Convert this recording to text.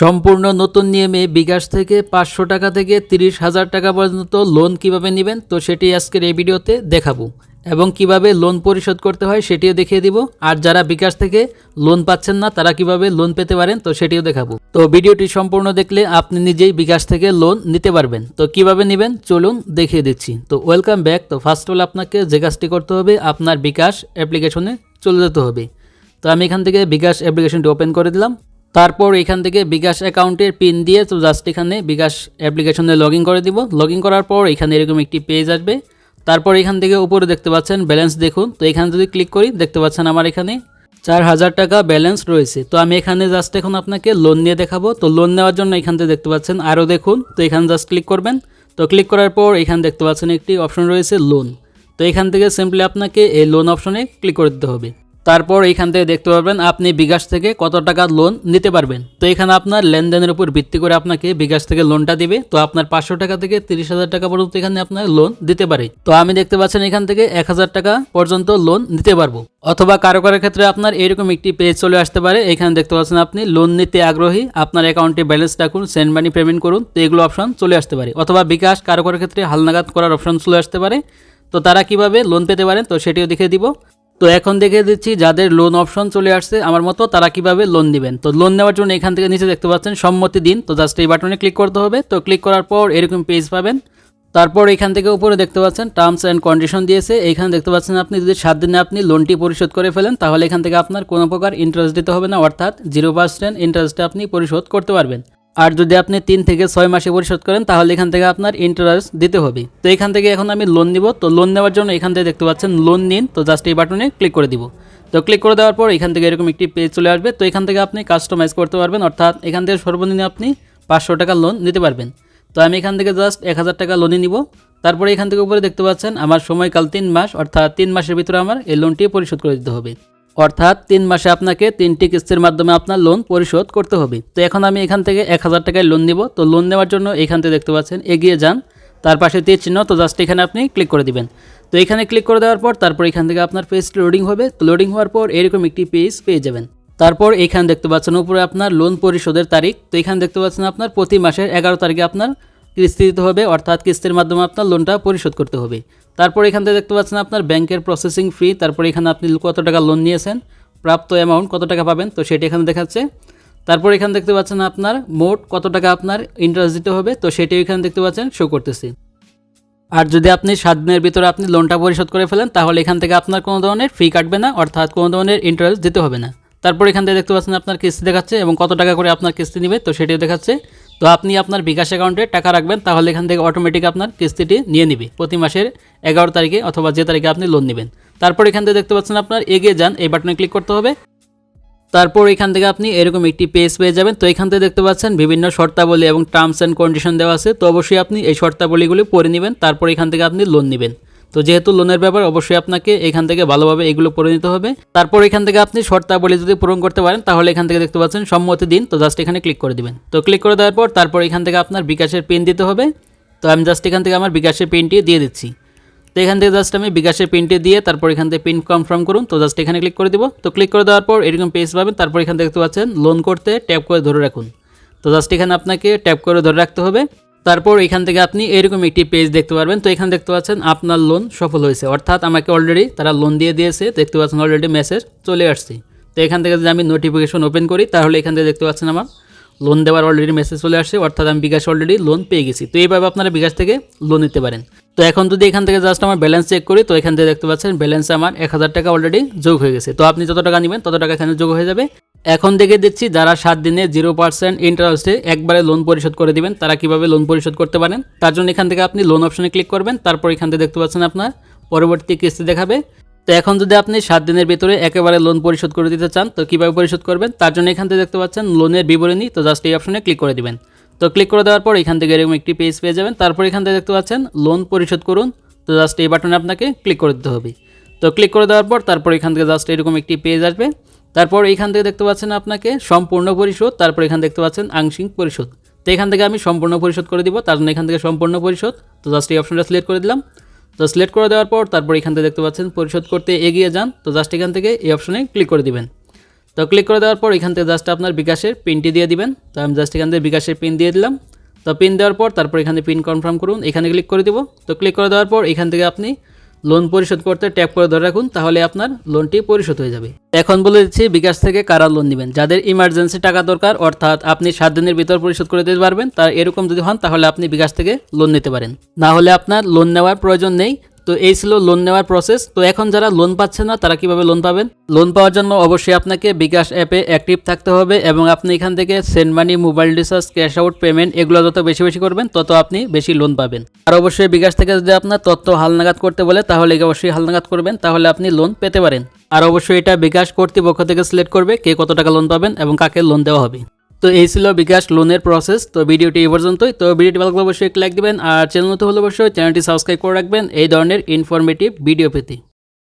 সম্পূর্ণ নতুন নিয়মে বিকাশ থেকে পাঁচশো টাকা থেকে তিরিশ হাজার টাকা পর্যন্ত লোন কীভাবে নেবেন? তো সেটি আজকের এই ভিডিওতে দেখাবো। এবং কীভাবে লোন পরিশোধ করতে হয় সেটিও দেখিয়ে দিব। আর যারা বিকাশ থেকে লোন পাচ্ছেন না, তারা কীভাবে লোন পেতে পারেন, তো সেটিও দেখাবো। তো ভিডিওটি সম্পূর্ণ দেখলে আপনি নিজেই বিকাশ থেকে লোন নিতে পারবেন। তো কীভাবে নেবেন? চলুন দেখিয়ে দিচ্ছি। তো ওয়েলকাম ব্যাক। তো ফার্স্ট অল আপনাকে যে কাজটি করতে হবে, আপনার বিকাশ অ্যাপ্লিকেশনে চলে যেতে হবে। তো আমি এখান থেকে বিকাশ অ্যাপ্লিকেশনটি ওপেন করে দিলাম। তারপর এখান থেকে বিকাশ অ্যাকাউন্টের পিন দিয়ে তো জাস্ট এখানে বিকাশ অ্যাপ্লিকেশনে লগ করে দিব। লগ করার পর এখানে এরকম একটি পেজ আসবে। তারপর এখান থেকে উপরে দেখতে পাচ্ছেন ব্যালেন্স দেখুন। তো এখানে যদি ক্লিক করি, দেখতে পাচ্ছেন আমার এখানে চার হাজার টাকা ব্যালেন্স রয়েছে। তো আমি এখানে জাস্ট এখন আপনাকে লোন নিয়ে দেখাবো। তো লোন নেওয়ার জন্য এখান থেকে দেখতে পাচ্ছেন আরও দেখুন। তো এখানে জাস্ট ক্লিক করবেন। তো ক্লিক করার পর এখানে দেখতে পাচ্ছেন একটি অপশন রয়েছে লোন তো এখান থেকে সিম্পলি আপনাকে এই লোন অপশনে ক্লিক করে দিতে হবে। তারপর এখান থেকে দেখতে পারবেন আপনি বিকাশ থেকে কত টাকা লোন নিতে পারবেন। তো এখানে আপনার লেনদেনের উপর ভিত্তি করে আপনাকে বিকাশ থেকে লোনটা দিবে। তো আপনার পাঁচশো টাকা থেকে তিরিশ হাজার টাকা পর্যন্ত এখানে আপনার লোন দিতে পারে। তো আমি দেখতে পাচ্ছেন এখান থেকে এক হাজার টাকা পর্যন্ত লোন নিতে পারব। অথবা কারও কারও ক্ষেত্রে আপনার এরকম একটি পেজ চলে আসতে পারে। এখানে দেখতে পাচ্ছেন আপনি লোন নিতে আগ্রহী। আপনার অ্যাকাউন্টে ব্যালেন্স রাখুন সেন্ড মানি পেমেন্ট করুন। তো এগুলো অপশন চলে আসতে পারে। অথবা বিকাশ কারও কারও ক্ষেত্রে হালনাগাদ করার অপশন চলে আসতে পারে। তো তারা কীভাবে লোন পেতে পারেন, তো সেটিও দেখে দিব। তো এখন দেখে দিচ্ছি যাদের লোন অপশন চলে আসছে, আমার মতো তারা কীভাবে লোন দিবেন তো লোন নেওয়ার জন্য এখান থেকে নিচে দেখতে পাচ্ছেন সম্মতি দিন। তো জাস্ট এই বাটনে ক্লিক করতে হবে। তো ক্লিক করার পর এরকম পেজ পাবেন। তারপর এখান থেকে উপরে দেখতে পাচ্ছেন টার্মস অ্যান্ড কন্ডিশন দিয়েছে। এখানে দেখতে পাচ্ছেন আপনি যদি সাত দিনে আপনি লোনটি পরিশোধ করে ফেলেন, তাহলে এখান থেকে আপনার কোনো প্রকার ইন্টারেস্ট দিতে হবে না। অর্থাৎ জিরো পার্সেন্ট ইন্টারেস্টে আপনি পরিশোধ করতে পারবেন। আর যদি আপনি তিন থেকে ছয় মাসে পরিশোধ করেন, তাহলে এখান থেকে আপনার ইন্টারেস্ট দিতে হবে। তো এখান থেকে এখন আমি লোন নিব। তো লোন নেওয়ার জন্য এখান থেকে দেখতে পাচ্ছেন লোন নিন। তো জাস্ট এই বাটনে ক্লিক করে দিব। তো ক্লিক করে দেওয়ার পর এখান থেকে এরকম একটি পেজ চলে আসবে। তো এখান থেকে আপনি কাস্টমাইজ করতে পারবেন। অর্থাৎ এখান থেকে সর্বনিম্ন আপনি পাঁচশো টাকা লোন নিতে পারবেন। তো আমি এখান থেকে জাস্ট এক হাজার টাকা লোনই নিব। তারপরে এখান থেকে উপরে দেখতে পাচ্ছেন, আমার সময়কাল তিন মাস। অর্থাৎ তিন মাসের ভিতরে আমার এই লোনটি পরিশোধ করে দিতে হবে। অর্থাৎ তিন মাসে আপনাকে তিনটি কিস্তির মাধ্যমে আপনার লোন পরিশোধ করতে হবে। তো এখন আমি এখান থেকে এক হাজার টাকায় লোন নিব। তো লোন নেওয়ার জন্য এখান থেকে দেখতে পাচ্ছেন, এগিয়ে যান। তার পাশে তীর চিহ্ন, তো জাস্ট এখানে আপনি ক্লিক করে দিবেন। তো এখানে ক্লিক করে দেওয়ার পর তারপর এখান থেকে আপনার পেজ লোডিং হবে। তো লোডিং হওয়ার পর এরকম একটি পেজ পেয়ে যাবেন। তারপর এখানে দেখতে পাচ্ছেন উপরে আপনার লোন পরিশোধের তারিখ। তো এখানে দেখতে পাচ্ছেন আপনার প্রতি মাসের এগারো তারিখে আপনার কিস্তি দিতে হবে, অর্থাৎ কিস্তির মাধ্যমে আপনার লোনটা পরিশোধ করতে হবে। তারপর এখান থেকে দেখতে পাচ্ছেন আপনার ব্যাংকের প্রসেসিং ফি তারপর এখানে আপনি কত টাকা লোন নিয়েছেন, প্রাপ্ত অ্যামাউন্ট কত টাকা পাবেন, তো সেটি এখানে দেখাচ্ছে। তারপর এখানে দেখতে পাচ্ছেন আপনার মোট কত টাকা আপনার ইন্টারেস্ট দিতে হবে, তো সেটিও এখানে দেখতে পাচ্ছেন শো করতেছি। আর যদি আপনি সাত দিনের ভিতরে আপনি লোনটা পরিশোধ করে ফেলেন, তাহলে এখান থেকে আপনার কোনো ধরনের ফি কাটবে না, অর্থাৎ কোনো ধরনের ইন্টারেস্ট দিতে হবে না। তারপর এখান থেকে দেখতে পাচ্ছেন আপনার কিস্তি দেখাচ্ছে এবং কত টাকা করে আপনার কিস্তি নেবে, তো সেটিও দেখাচ্ছে। তো আপনি আপনার বিকাশ অ্যাকাউন্টে টাকা রাখবেন, তাহলে এখান থেকে অটোমেটিক আপনার কিস্তিটি নিয়ে নিবে। প্রতি মাসের এগারো তারিখে অথবা যে তারিখে আপনি লোন নেবেন। তারপর এখান থেকে দেখতে পাচ্ছেন আপনার এগিয়ে যান, এই বাটনে ক্লিক করতে হবে। তারপর এখান থেকে আপনি এরকম একটি পেজ পেয়ে যাবেন। তো এখান থেকে দেখতে পাচ্ছেন বিভিন্ন শর্তাবলী এবং টার্মস অ্যান্ড কন্ডিশন দেওয়া আছে। তো অবশ্যই আপনি এই শর্তাবলীগুলি পড়ে নেবেন, তারপর এখান থেকে আপনি লোন নেবেন। তো যেহেতু লোনের ব্যাপার, অবশ্যই আপনাকে এখান থেকে ভালোভাবে এগুলো পড়ে নিতে হবে। তারপর এখান থেকে আপনি শর্তাবলী যদি পূরণ করতে পারেন, তাহলে এখান থেকে দেখতে পাচ্ছেন সম্মতি দিন, তো জাস্ট এখানে ক্লিক করে দিবেন। তো ক্লিক করে দেওয়ার পর তারপর এখান থেকে আপনার বিকাশের পিন দিতে হবে। তো আমি জাস্ট এখান থেকে আমার বিকাশের পিনটি দিয়ে দিচ্ছি। তো এখান থেকে জাস্ট আমি বিকাশের পিনটি দিয়ে তারপর এখান থেকে পিন কনফার্ম করুন, তো জাস্ট এখানে ক্লিক করে দিব। তো ক্লিক করে দেওয়ার পর এরকম পেজ পাবেন, তারপর এখান থেকে দেখতে পাচ্ছেন লোন করতে ট্যাপ করে ধরে রাখুন। তো জাস্ট এখানে আপনাকে ট্যাপ করে ধরে রাখতে হবে। তারপর এখান থেকে আপনি এরকম একটি পেজ দেখতে পারবেন। তো এখানে দেখতে পাচ্ছেন আপনার লোন সফল হয়েছে। অর্থাৎ আমাকে অলরেডি তারা লোন দিয়ে দিয়েছে। দেখতে পাচ্ছেন অলরেডি মেসেজ চলে আসছে। তো এখান থেকে যদি আমি নোটিফিকেশন ওপেন করি, তাহলে এখান থেকে দেখতে পাচ্ছেন আমার লোন দেওয়ার অলরেডি মেসেজ চলে আসছে। অর্থাৎ আমি বিকাশ অলরেডি লোন পেয়ে গেছি। তো এইভাবে আপনারা বিকাশ থেকে লোন নিতে পারেন। তো এখন যদি এখান থেকে জাস্ট আমার ব্যালেন্স চেক করি, তো এখান থেকে দেখতে পাচ্ছেন ব্যালেন্স আমার এক হাজার টাকা অলরেডি যোগ হয়ে গেছে। তো আপনি যত টাকা নেবেন, তত টাকা এখানে যোগ হয়ে যাবে। এখন দেখে দিচ্ছি যারা সাত দিনে জিরো পার্সেন্ট ইন্টারেস্টে একবারে লোন পরিশোধ করে দিবেন, তারা কীভাবে লোন পরিশোধ করতে পারেন? তার জন্য এখান থেকে আপনি লোন অপশনে ক্লিক করবেন, তারপর এখান থেকে দেখতে পাচ্ছেন আপনার পরবর্তী কিস্তি দেখাবে। তো এখন যদি আপনি সাত দিনের ভিতরে একেবারে লোন পরিশোধ করে দিতে চান, তো কীভাবে পরিশোধ করবেন? তার জন্য এখান থেকে দেখতে পাচ্ছেন লোনের বিবরণী, তো জাস্ট এই অপশনে ক্লিক করে দিবেন। তো ক্লিক করে দেওয়ার পর এখান থেকে এরকম একটি পেজ পেয়ে যাবেন, তারপর এখান থেকে দেখতে পাচ্ছেন লোন পরিশোধ করুন, তো জাস্ট এই বাটনে আপনাকে ক্লিক করে দিতে হবে। তো ক্লিক করে দেওয়ার পর তারপর এখান থেকে জাস্ট এরকম একটি পেজ আসবে তারপর এইখান থেকে দেখতে পাচ্ছেন আপনাকে সম্পূর্ণ পরিশোধ, তারপর এখান দেখতে পাচ্ছেন আংশিক পরিশোধ। তো এখান থেকে আমি সম্পূর্ণ পরিশোধ করে দিব, তার জন্য এখান থেকে সম্পূর্ণ পরিশোধ। তো জাস্ট এই অপশনটা সিলেক্ট করে দিলাম। তো সিলেক্ট করে দেওয়ার পর তারপর এখান থেকে দেখতে পাচ্ছেন পরিশোধ করতে এগিয়ে যান। তো জাস্ট এখান থেকে এই অপশনে ক্লিক করে দিবেন। তো ক্লিক করে দেওয়ার পর এখান থেকে জাস্ট আপনার বিকাশের পিনটি দিয়ে দিবেন। তো আমি জাস্ট এখান থেকে বিকাশের পিন দিয়ে দিলাম। তো পিন দেওয়ার পর তারপর এখানে পিন কনফার্ম করুন, এখানে ক্লিক করে দেবো। তো ক্লিক করে দেওয়ার পর এখান থেকে আপনি লোন পরিশোধ করতে ট্যাপ করে ধরে রাখুন, তাহলে আপনার লোনটি পরিশোধ হয়ে যাবে। এখন বলে দিচ্ছি, বিকাশ থেকে কারা লোন নেবেন? যাদের ইমার্জেন্সি টাকা দরকার, অর্থাৎ আপনি সাত দিনের ভিতর পরিশোধ করে দিতে পারবেন, তার এরকম যদি হন, তাহলে আপনি বিকাশ থেকে লোন নিতে পারেন। না হলে আপনার লোন নেওয়ার প্রয়োজন নেই তো এই ছিল লোন নেওয়ার প্রসেস তো এখন যারা লোন পাচ্ছে না, তারা কীভাবে লোন পাবেন? লোন পাওয়ার জন্য অবশ্যই আপনাকে বিকাশ অ্যাপে অ্যাক্টিভ থাকতে হবে এবং আপনি এখান থেকে send money mobile recharge cash out payment এগুলো যত বেশি বেশি করবেন, তত আপনি বেশি লোন পাবেন। আর অবশ্যই বিকাশ থেকে যদি আপনার তথ্য হালনাগাদ করতে বলে, তাহলে অবশ্যই হালনাগাদ করবেন? তাহলে আপনি লোন পেতে পারেন। আর অবশ্যই এটা বিকাশ কর্তৃপক্ষ থেকে সিলেক্ট করবে কে কত টাকা লোন পাবেন এবং কাকে লোন দেওয়া হবে। তো এই ছিল বিকাশ লোনের প্রসেস তো ভিডিওটি এই পর্যন্তই। তো ভিডিওটি ভালো অবশ্যই লাইক দেবেন। আর চ্যানেল নতুন হলে অবশ্যই চ্যানেলটি সাবস্ক্রাইব করে রাখবেন। এই ধরনের ইনফরমেটিভ ভিডিও পেতে।